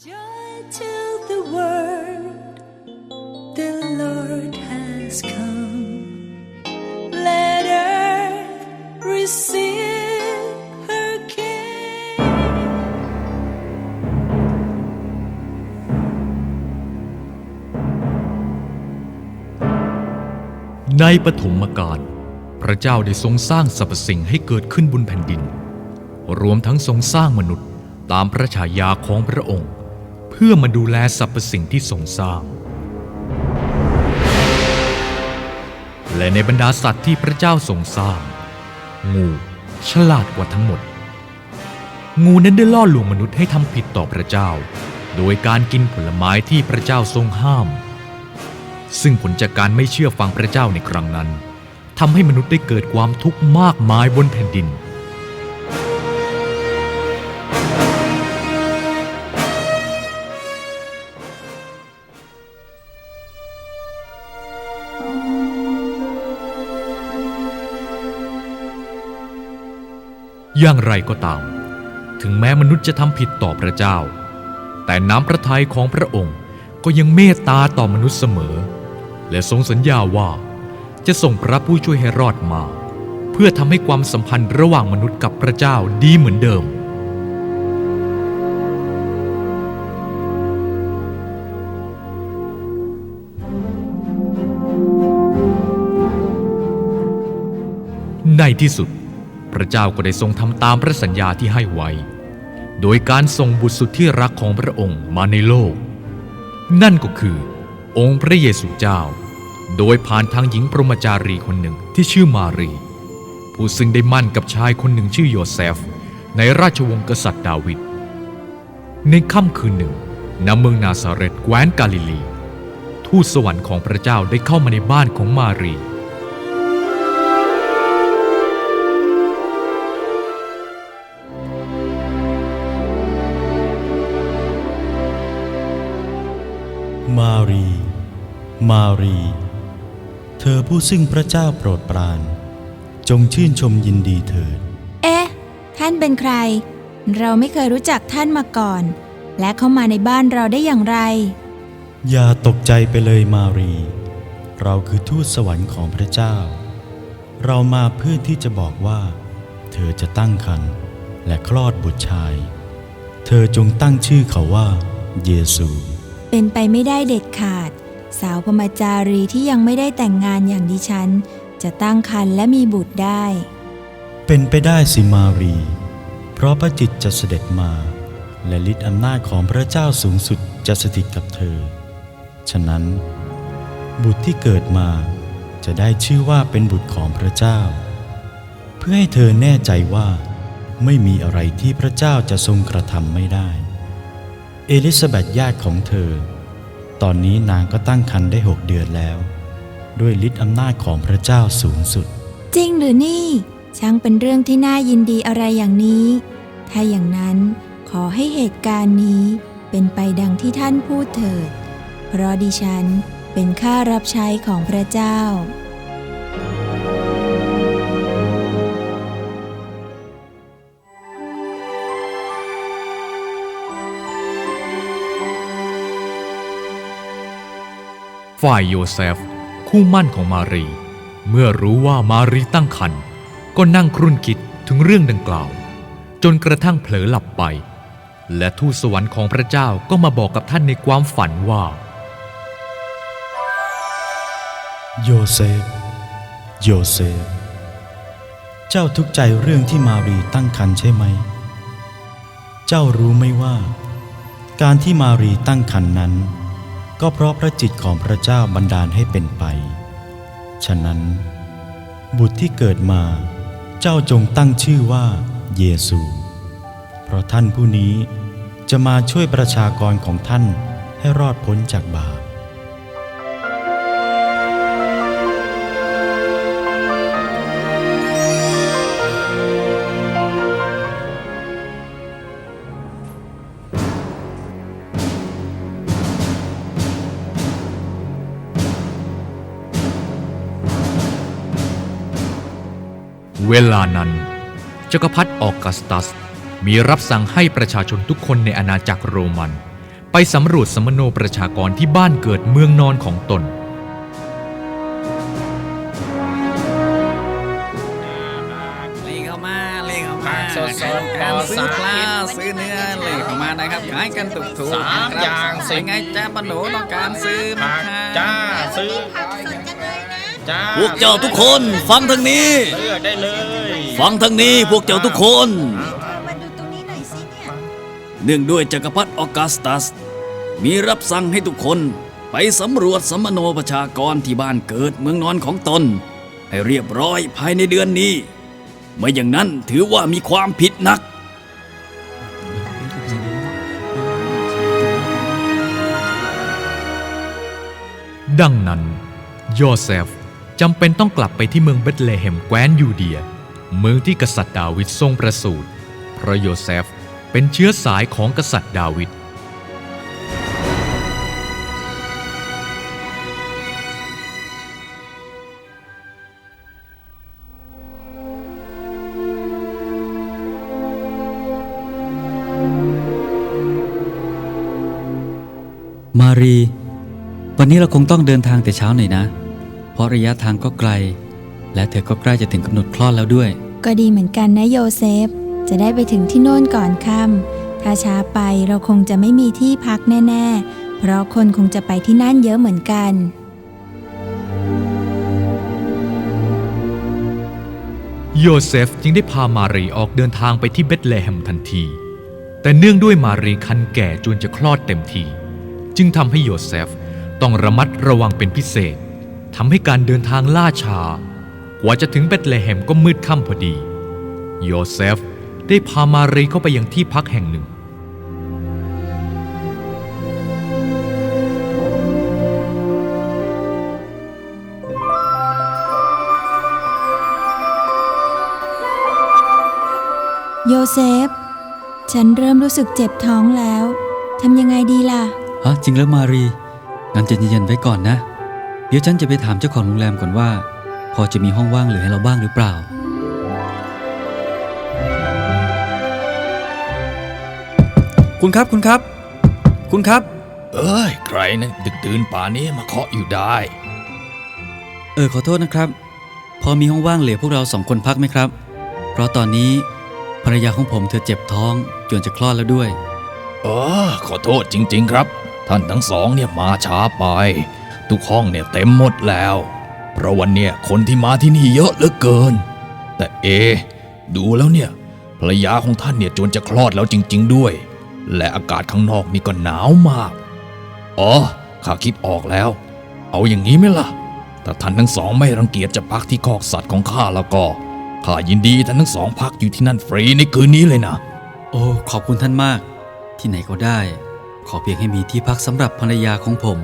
ในปฐมกาลพระเจ้าได้ทรงสร้างสรรพสิ่งให้เกิดขึ้นบนแผ่นดิน รวมทั้งทรงสร้างมนุษย์ตามพระฉายาของพระองค์ พื่อมาดูแลสรรพสิ่งที่ทรงสร้าง และในบรรดาสัตว์ที่พระเจ้าทรงสร้าง งูฉลาดกว่าทั้งหมด งูนั้นได้ล่อลวงมนุษย์ให้ทำผิดต่อพระเจ้า โดยการกินผลไม้ที่พระเจ้าทรงห้าม ซึ่งผลจากการไม่เชื่อฟังพระเจ้าในครั้งนั้นทำให้มนุษย์ได้เกิดความทุกข์มากมายบนแผ่นดิน อย่างไรก็ตาม ถึงแม้มนุษย์จะทำผิดต่อพระเจ้า แต่น้ำพระทัยของพระองค์ก็ยังเมตตาต่อมนุษย์เสมอ และทรงสัญญาว่าจะส่งพระผู้ช่วยให้รอดมา เพื่อทำให้ความสัมพันธ์ระหว่างมนุษย์กับพระเจ้าดีเหมือนเดิม ในที่สุด ระเจ้าก็ได้ทรงทำตามพระสัญญาที่ให้ไว้ โดยการส่งบุตรสุดที่รักของพระองค์มาในโลก นั่นก็คือ องค์พระเยซูเจ้า โดยผ่านทางหญิงพรหมจารีคนหนึ่งที่ชื่อมารี ผู้ซึ่งได้มั่นกับชายคนหนึ่งชื่อโยเซฟ ในราชวงศ์กษัตริย์ดาวิด ในค่ำคืนหนึ่งณเมืองนาซาเรตแคว้นกาลิลี ทูตสวรรค์ของพระเจ้าได้เข้ามาในบ้านของมารี มารี มารี เธอผู้ซึ่งพระเจ้าโปรดปราน จงชื่นชมยินดีเถิด เอ๊ะ ท่านเป็นใคร เราไม่เคยรู้จักท่านมาก่อน และเข้ามาในบ้านเราได้อย่างไร อย่าตกใจไปเลยมารี เราคือทูตสวรรค์ของพระเจ้า เรามาเพื่อที่จะบอกว่า เธอจะตั้งครรภ์และคลอดบุตรชาย เธอจงตั้งชื่อเขาว่า เยซู เป็นไปไม่ได้เด็ดขาด สาวพมจารีที่ยังไม่ได้แต่งงานอย่างดิฉัน จะตั้งครรภ์และมีบุตรได้ เป็นไปได้สิมารี เพราะพระจิตจะเสด็จมา และฤทธิอำนาจของพระเจ้าสูงสุดจะสถิตกับเธอ ฉะนั้น บุตรที่เกิดมาจะได้ชื่อว่าเป็นบุตรของพระเจ้า เพื่อให้เธอแน่ใจว่า ไม่มีอะไรที่พระเจ้าจะทรงกระทำไม่ได้ เอลิซาเบธญาติของเธอ ตอนนี้นางก็ตั้งครรภ์ได้หกเดือนแล้ว ด้วยฤทธิ์อำนาจของพระเจ้าสูงสุด จริงหรือนี่ ช่างเป็นเรื่องที่น่ายินดีอะไรอย่างนี้ ถ้าอย่างนั้นขอให้เหตุการณ์นี้เป็นไปดังที่ท่านพูดเถิด เพราะดิฉันเป็นข้ารับใช้ของพระเจ้า ฝ่ายโยเซฟ คู่มั่นของมารี เมื่อรู้ว่ามารีตั้งครรภ์ก็นั่งครุ่นคิดถึงเรื่องดังกล่าว จนกระทั่งเผลอหลับไป และทูตสวรรค์ของพระเจ้าก็มาบอกกับท่านในความฝันว่า โยเซฟ โยเซฟ เจ้าทุกใจเรื่องที่มารีตั้งครรภ์ใช่ไหม เจ้ารู้ไหมว่า การที่มารีตั้งครรภ์นั้น ก็เพราะพระจิตของพระเจ้าบันดาลให้เป็นไป ฉะนั้น บุตรที่เกิดมา เจ้าจงตั้งชื่อว่าเยซู เพราะท่านผู้นี้จะมาช่วยประชากรของท่านให้รอดพ้นจากบาป เวลานั้นจักรพรรดิออกัสตัส มีรับสั่งให้ประชาชนทุกคนในอาณาจักรโรมันสำรวจสมโนประชากรที่บ้านเกิดเมืองนอนของตน เลขเข้ามาเลขเข้ามาผักสดๆการปลอดซื้อสารปลาพิษซื้อเนื้อเลขเข้ามานะครับขายกันถูกถูกสามอย่างสิเป็นไงจ้าปะหนูต้องการซื้อมาผักค่ะจ้าซื้อ จ้าพวกเจ้าทุกคนฟังทางนี้ เลือกได้เลยฟังทางนี้พวกเจ้าทุกคนมาดูตรงนี้หน่อยสิเนี่ย เนื่องด้วยจักรพรรดิออกัสตัส มีรับสั่งให้ทุกคนไปสำรวจสมโนประชากรที่บ้านเกิดเมืองนอนของตน ให้เรียบร้อยภายในเดือนนี้ ไม่อย่างนั้นถือว่ามีความผิดหนัก ดังนั้นโยเซฟ จำเป็นต้องกลับไปที่เมืองเบธเลเฮมแคว้นยูเดีย เมืองที่กษัตริย์ดาวิดทรงประสูติพระโยเซฟเป็นเชื้อสายของกษัตริย์ดาวิดมารี วันนี้เราคงต้องเดินทางแต่เช้าหน่อยนะ ราะระยะทางก็ไกล และเธอก็ใกล้จะถึงกำหนดคลอดแล้วด้วย ก็ดีเหมือนกันนะโยเซฟ จะได้ไปถึงที่โน่นก่อนค่ำถ้าช้าไปเราคงจะไม่มีที่พักแน่ ๆ เพราะคนคงจะไปที่นั่นเยอะเหมือนกัน โยเซฟจึงได้พามารีออกเดินทางไปที่เบธเลเฮมทันที แต่เนื่องด้วยมารีคันแก่จนจะคลอดเต็มที จึงทำให้โยเซฟต้องระมัดระวังเป็นพิเศษ ทำให้การเดินทางล่าช้ากว่าจะถึงเบธเลเฮมก็มืดค่ำพอดี โยเซฟได้พามารีเข้าไปยังที่พักแห่งหนึ่ง โยเซฟ ฉันเริ่มรู้สึกเจ็บท้องแล้ว ทำยังไงดีล่ะ ฮะ จริงแล้วมารี งั้นใจะเย็นๆไว้ก่อนนะ เดี๋ยวฉันจะไปถามเจ้าของโรงแรมก่อนว่า พอจะมีห้องว่างเหลือให้เราบ้างหรือเปล่า คุณครับคุณครับ คุณครับ เอ้ย ใครนะดึกดื่นป่านนี้มาเคาะอยู่ได้ เออขอโทษนะครับ พอมีห้องว่างเหลือพวกเราสองคนพักไหมครับ เพราะตอนนี้ภรรยาของผมเธอเจ็บท้องจนจะคลอดแล้วด้วย เออขอโทษจริง ๆ ครับ ท่านทั้งสองเนี่ยมาช้าไป ทุกห้องเนี่ยเต็มหมดแล้ว เพราะวันเนี่ยคนที่มาที่นี่เยอะเหลือเกิน แต่เอะดูแล้วเนี่ยภรรยาของท่านเนี่ยจนจะคลอดแล้วจริง ๆ ด้วย และอากาศข้างนอกนี่ก็หนาวมาก อ๋อ ข้าคิดออกแล้ว เอาอย่างนี้ไหมล่ะ ถ้าท่านทั้งสองไม่รังเกียจจะพักที่คอกสัตว์ของข้าแล้วก็ข้ายินดีท่านทั้งสองพักอยู่ที่นั่นฟรีในคืนนี้เลยนะ โอ้ ขอบคุณท่านมาก ที่ไหนก็ได้ ขอเพียงให้มีที่พักสำหรับภรรยาของผม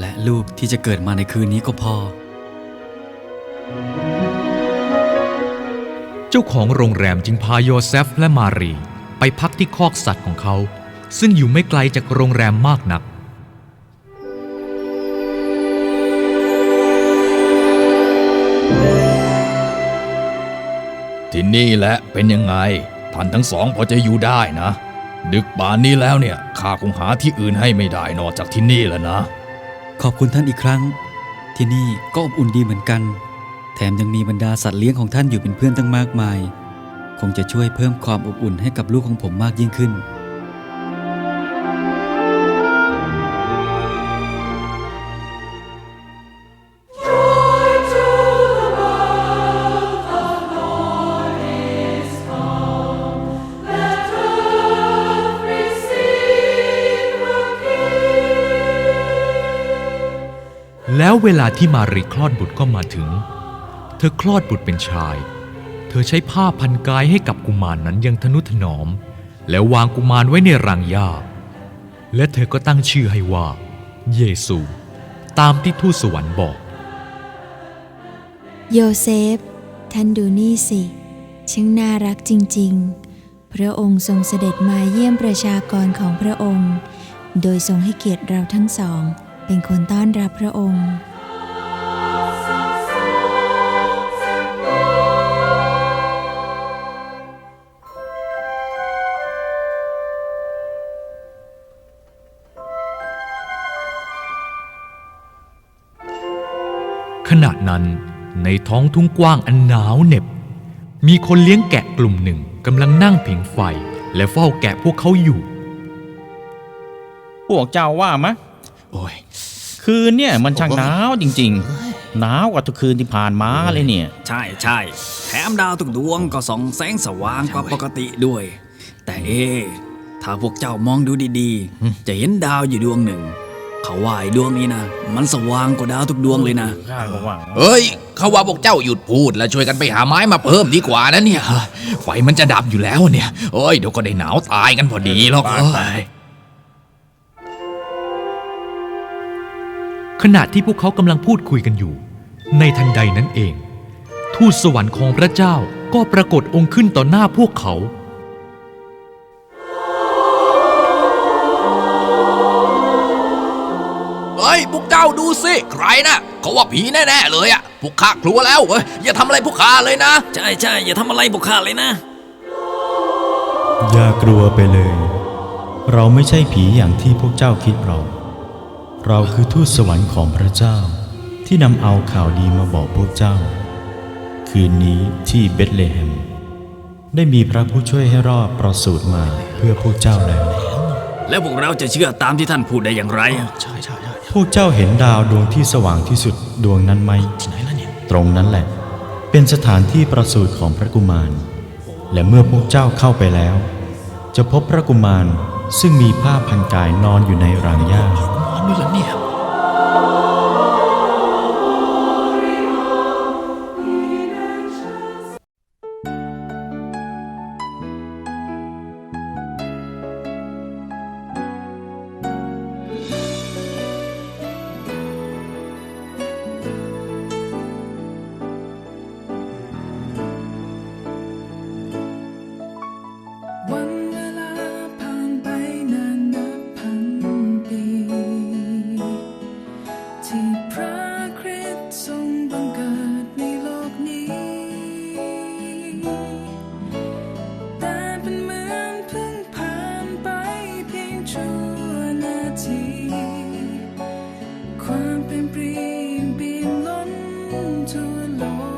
และลูกที่จะเกิดมาในคืนนี้ก็พอ เจ้าของโรงแรมจึงพาโยเซฟและมารี ไปพักที่คอกสัตว์ของเขา ซึ่งอยู่ไม่ไกลจากโรงแรมมากนักที่นี่แหละเป็นยังไง ท่านทั้งสองพอจะอยู่ได้นะ ดึกป่านนี้แล้วเนี่ยข้าคงหาที่อื่นให้ไม่ได้นอกจากที่นี่แล้วนะ ขอบคุณท่านอีกครั้ง ที่นี่ก็อบอุ่นดีเหมือนกัน แถมยังมีบรรดาสัตว์เลี้ยงของท่านอยู่เป็นเพื่อนตั้งมากมาย คงจะช่วยเพิ่มความอบอุ่นให้กับลูกของผมมากยิ่งขึ้น เวลาที่มารีคลอดบุตรก็มาถึง เธอคลอดบุตรเป็นชาย เธอใช้ผ้าพันกายให้กับกุมารนนั้นอยังทนุถนอม แล้ววางกุมารไว้ในรังหญ้า และเธอก็ตั้งชื่อให้ว่า เยซู ตามที่ทูตสวรรค์บอก โยเซฟ ท่านดูนี่สิ ช่างน่ารักจริง ๆ พระองค์ทรงเสด็จมาเยี่ยมประชากรของพระองค์ โดยทรงให้เกียรติเราทั้งสอง เป็นคนต้อนรับพระองค์ะนั้น ในท้องทุ่งกว้างอันหนาวเหน็บ มีคนเลี้ยงแกะกลุ่มหนึ่งกำลังนั่งผิงไฟ และเฝ้าแกะพวกเขาอยู่ พวกเจ้าว่ามะ โอ้ย คืนเนี่ยมันช่างหนาวจริงๆ หนาวกว่าทุกคืนที่ผ่านมาเลยเนี่ย ใช่ใช่แถมดาวทุกดวงก็ส่องแสงสว่างกว่าปกติด้วย แต่เอ๊ะถ้าพวกเจ้ามองดูดีๆ จะเห็นดาวอยู่ดวงหนึ่ง เขาว่าไอ้ดวงนี้นะมันสว่างกว่าดาวทุกดวงเลยนะข้าก็ว่าเฮ้ยเขาว่าพวกเจ้าหยุดพูดแล้วช่วยกันไปหาไม้มาเพิ่มดีกว่านะเนี่ยไฟมันจะดับอยู่แล้วเนี่ยโอ้ยเดี๋ยวก็ได้หนาวตายกันพอดีหรอกเอ้ยขณะที่พวกเขากำลังพูดคุยกันอยู่ ในทันใดนั้นเอง ทูตสวรรค์ของพระเจ้าก็ปรากฏองค์ขึ้นต่อหน้าพวกเขา ฮ้ยพวกเจ้าดูสิ ใครนะเขาว่าผีแน่ๆเลยอะพวกข้ากลัวแล้วเว้ยอย่าทำอะไรพวกข้าเลยนะ ใช่ใช่อย่าทำอะไรพวกข้าเลยนะ อย่ากลัวไปเลย เราไม่ใช่ผีอย่างที่พวกเจ้าคิดหรอกเราคือทูตสวรรค์ของพระเจ้า ที่นำเอาข่าวดีมาบอกพวกเจ้า คืนนี้ที่เบธเลเฮมได้มีพระผู้ช่วยให้รอดประสูติใหม่เพื่อพวกเจ้าแล้ว แล้วพวกเราจะเชื่อตามที่ท่านพูดได้อย่างไร พวกเจ้าเห็นดาวดวงที่สว่างที่สุดดวงนั้นไหมตรงนั้นแหละ เป็นสถานที่ประสูติของพระกุมาร และเมื่อพวกเจ้าเข้าไปแล้ว จะพบพระกุมารซึ่งมีผ้าพันกายนอนอยู่ในรางหญ้าวัน ความเป็นปรีมเปี่มล้นทั่วโลก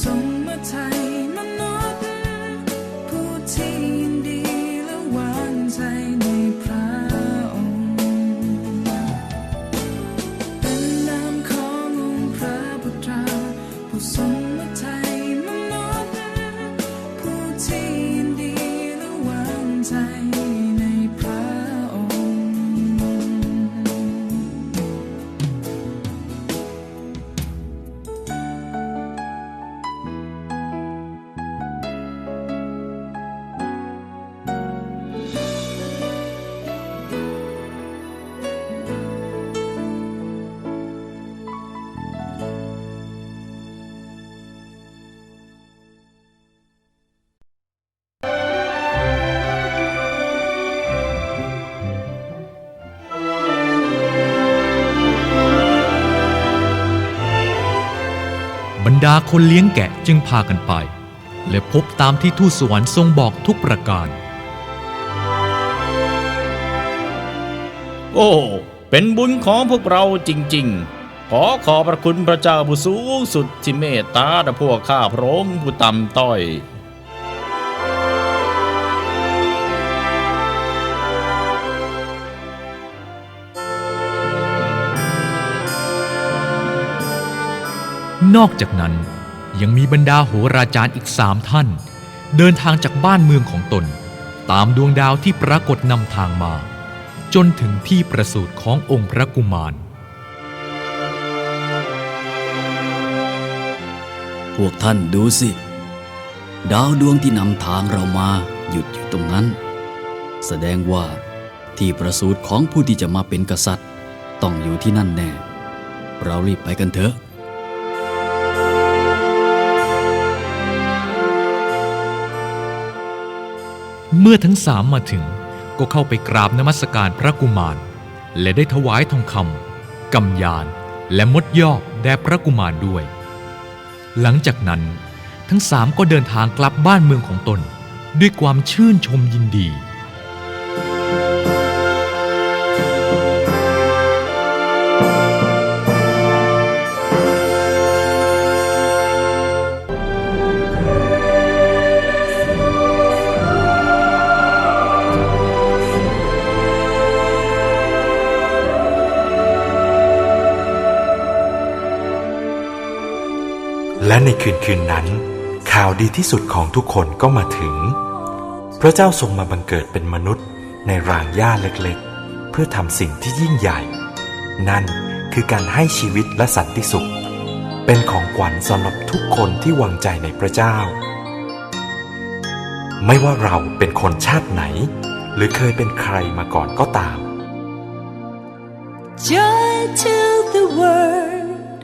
ส่งมาไทยาคนเลี้ยงแกะจึงพากันไป และพบตามที่ทูตสวรรค์ทรงบอกทุกประการ โอ้ เป็นบุญของพวกเราจริง ๆ ขอขอบพระคุณพระเจ้าผู้สูงสุดที่เมตตาต่อพวกข้าพระองค์ผู้ต่ำต้อย นอกจากนั้นยังมีบรรดาโหราจารย์อีกสามท่าน เดินทางจากบ้านเมืองของตน ตามดวงดาวที่ปรากฏนำทางมา จนถึงที่ประสูติขององค์พระกุมาร พวกท่านดูสิ ดาวดวงที่นำทางเรามาหยุดอยู่ตรงนั้น แสดงว่าที่ประสูติของผู้ที่จะมาเป็นกษัตริย์ ต้องอยู่ที่นั่นแน่ เรารีบไปกันเถอะ เมื่อทั้งสามมาถึงก็เข้าไปกราบนมัสการพระกุมาร และได้ถวายทองคำกำยาน และมดยอกแด่พระกุมารด้วย หลังจากนั้น ทั้งสามก็เดินทางกลับบ้านเมืองของตน ด้วยความชื่นชมยินดี และในคืนคืนนั้น ข่าวดีที่สุดของทุกคนก็มาถึง พระเจ้าทรงมาบังเกิดเป็นมนุษย์ ในรางหญ้าเล็กๆ เพื่อทำสิ่งที่ยิ่งใหญ่ นั่นคือการให้ชีวิตและสันติสุข เป็นของขวัญสำหรับทุกคนที่วางใจในพระเจ้า ไม่ว่าเราเป็นคนชาติไหน หรือเคยเป็นใครมาก่อนก็ตาม Joy to the world,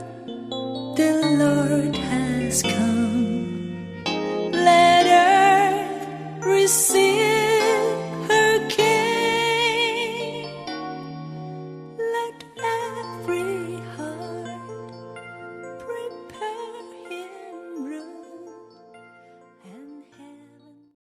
the Lord has come.